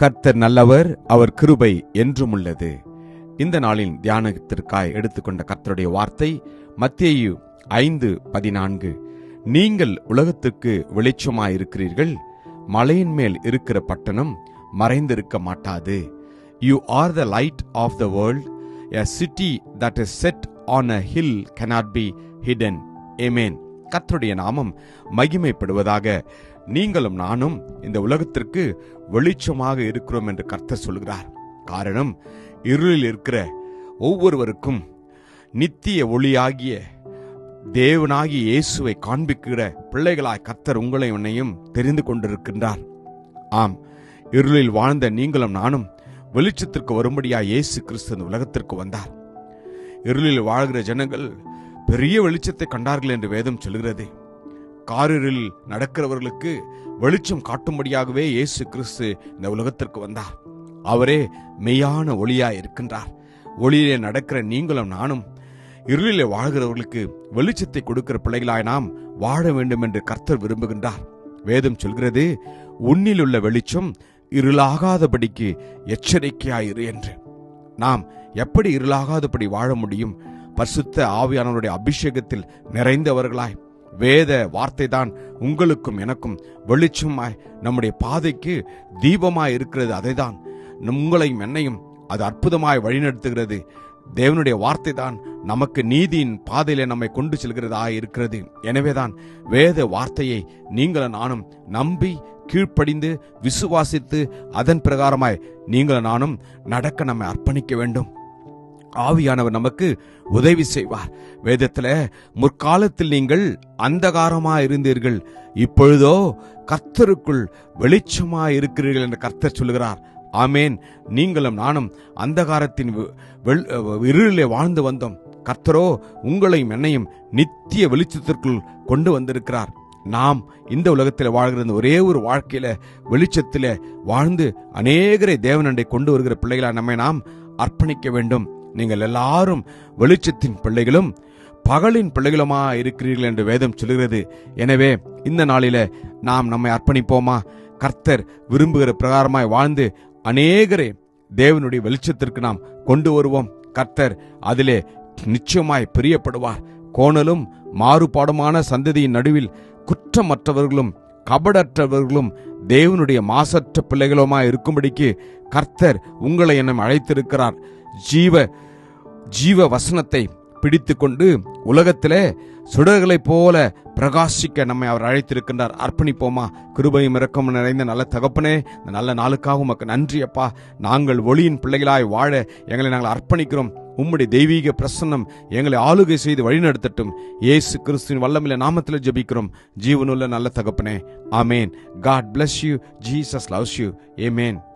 கர்த்தர் நல்லவர் அவர் கிருபை என்றும் உள்ளது. இந்த நாளின் தியானத்திற்காய் எடுத்துக்கொண்ட கர்த்தருடைய வார்த்தை மத்தியு ஐந்து பதினான்கு. நீங்கள் உலகத்துக்கு வெளிச்சமாயிருக்கிறீர்கள் மலையின் மேல் இருக்கிற பட்டணம் மறைந்திருக்க மாட்டாது. You are the light of the world a city that is set on a hill cannot be hidden amen கத்தருடைய நாமம் மகிமைப்படுவதாக நீங்களும் நானும் இந்த உலகத்திற்கு வெளிச்சமாக இருக்கிறோம் என்று கர்த்தர் சொல்கிறார். காரணம் இருளில் இருக்கிற ஒவ்வொருவருக்கும் நித்திய ஒளியாகிய தேவனாகிய இயேசுவை காண்பிக்கிற பிள்ளைகளாய் கர்த்தர் உங்களை உன்னையும் தெரிந்து கொண்டிருக்கின்றார். ஆம் இருளில் வாழ்ந்த நீங்களும் நானும் வெளிச்சத்திற்கு வரும்படியாக இயேசு கிறிஸ்து இந்த உலகத்திற்கு வந்தார். இருளில் வாழ்கிற ஜனங்கள் பெரிய வெளிச்சத்தை கண்டார்கள் என்று வேதம் சொல்கிறது காரிரில் நடக்கிறவர்களுக்கு வெளிச்சம் காட்டும்படியாகவே இயேசு கிறிஸ்து இந்த உலகத்திற்கு வந்தார். அவரே மெய்யான ஒளியாய் இருக்கின்றார். ஒளியிலே நடக்கிற நீங்களும் நானும் இருளிலே வாழ்கிறவர்களுக்கு வெளிச்சத்தை கொடுக்கிற பிள்ளைகளாய் நாம் வாழ வேண்டும் என்று கர்த்தர் விரும்புகின்றார். வேதம் சொல்கிறது உன்னில் உள்ள வெளிச்சம் இருளாகாதபடிக்கு எச்சரிக்கையாயிரு என்று. நாம் எப்படி இருளாகாதபடி வாழ முடியும்? பரிசுத்த ஆவியானவருடைய அபிஷேகத்தில் நிறைந்தவர்களாய் வேத வார்த்தை தான் உங்களுக்கும் எனக்கும் வெளிச்சமாய் நம்முடைய பாதைக்கு தீபமாய் இருக்கிறது அதைதான். உங்களையும் என்னையும் அது அற்புதமாய் வழிநடத்துகிறது. தேவனுடைய வார்த்தை தான் நமக்கு நீதியின் பாதையிலே நம்மை கொண்டு செல்கிறதா இருக்கிறது. எனவேதான் வேத வார்த்தையை நீங்களும் நானும் நம்பி கீழ்ப்படிந்து விசுவாசித்து அதன் பிரகாரமாய் நீங்களும் நானும் நடக்க நம்மை அர்ப்பணிக்க வேண்டும். ஆவியானவர் நமக்கு உதவி செய்வார். வேதத்துல முற்காலத்தில் நீங்கள் அந்தகாரமா இருந்தீர்கள் இப்பொழுதோ கர்த்தருக்குள் வெளிச்சமா இருக்கிறீர்கள் என்று கர்த்தர் சொல்லுகிறார். ஆமேன். நீங்களும் நானும் அந்தகாரத்தின் வெள்- இருளிலே வாழ்ந்து வந்தோம். கர்த்தரோ உங்களையும் என்னையும் நித்திய வெளிச்சத்திற்குள் கொண்டு வந்திருக்கிறார். நாம் இந்த உலகத்தில் வாழ்கிற இந்த ஒரே ஒரு வாழ்க்கையில வெளிச்சத்தில் வாழ்ந்து அநேகரை தேவனண்டை கொண்டு வருகிற பிள்ளைகளாக நம்மை நாம் அர்ப்பணிக்க வேண்டும். நீங்கள் எல்லாரும் வெளிச்சத்தின் பிள்ளைகளும் பகலின் பிள்ளைகளுமா இருக்கிறீர்கள் என்று வேதம் சொல்கிறது எனவே இந்த நாளில நாம் நம்மை அர்ப்பணிப்போமா? கர்த்தர் விரும்புகிற பிரகாரமாய் வாழ்ந்து அநேகரை தேவனுடைய வெளிச்சத்திற்கு நாம் கொண்டு வருவோம். கர்த்தர் அதிலே நிச்சயமாய் பிரியப்படுவார். கோணலும் மாறுபாடுமான சந்ததியின் நடுவில் குற்றமற்றவர்களும் கபடற்றவர்களும் தேவனுடைய மாசற்ற பிள்ளைகளுமாய் இருக்கும்படிக்கு கர்த்தர் உங்களை என்னை அழைத்திருக்கிறார். ஜீவ ஜீவ வசனத்தை பிடித்துக்கொண்டு உலகத்திலே சுடர்களைப் போல பிரகாசிக்க நம்மை அவர் அழைத்திருக்கின்றார். அர்ப்பணிப்போமா? கிருபையும் இறக்கம் நிறைந்த நல்ல தகப்பனே இந்த நல்ல நாளுக்காக உமக்கு நன்றி அப்பா. நாங்கள் ஒளியின் பிள்ளைகளாய் வாழ எங்களை நாங்கள் அர்ப்பணிக்கிறோம். உம்முடைய தெய்வீக பிரசன்னம் எங்களை ஆளுகை செய்து வழிநடத்தட்டும். ஏசு கிறிஸ்துவின் வல்லமில்ல நாமத்தில் ஜபிக்கிறோம். ஜீவனுள்ள நல்ல தகப்பனே ஆமேன். God bless you Jesus loves you amen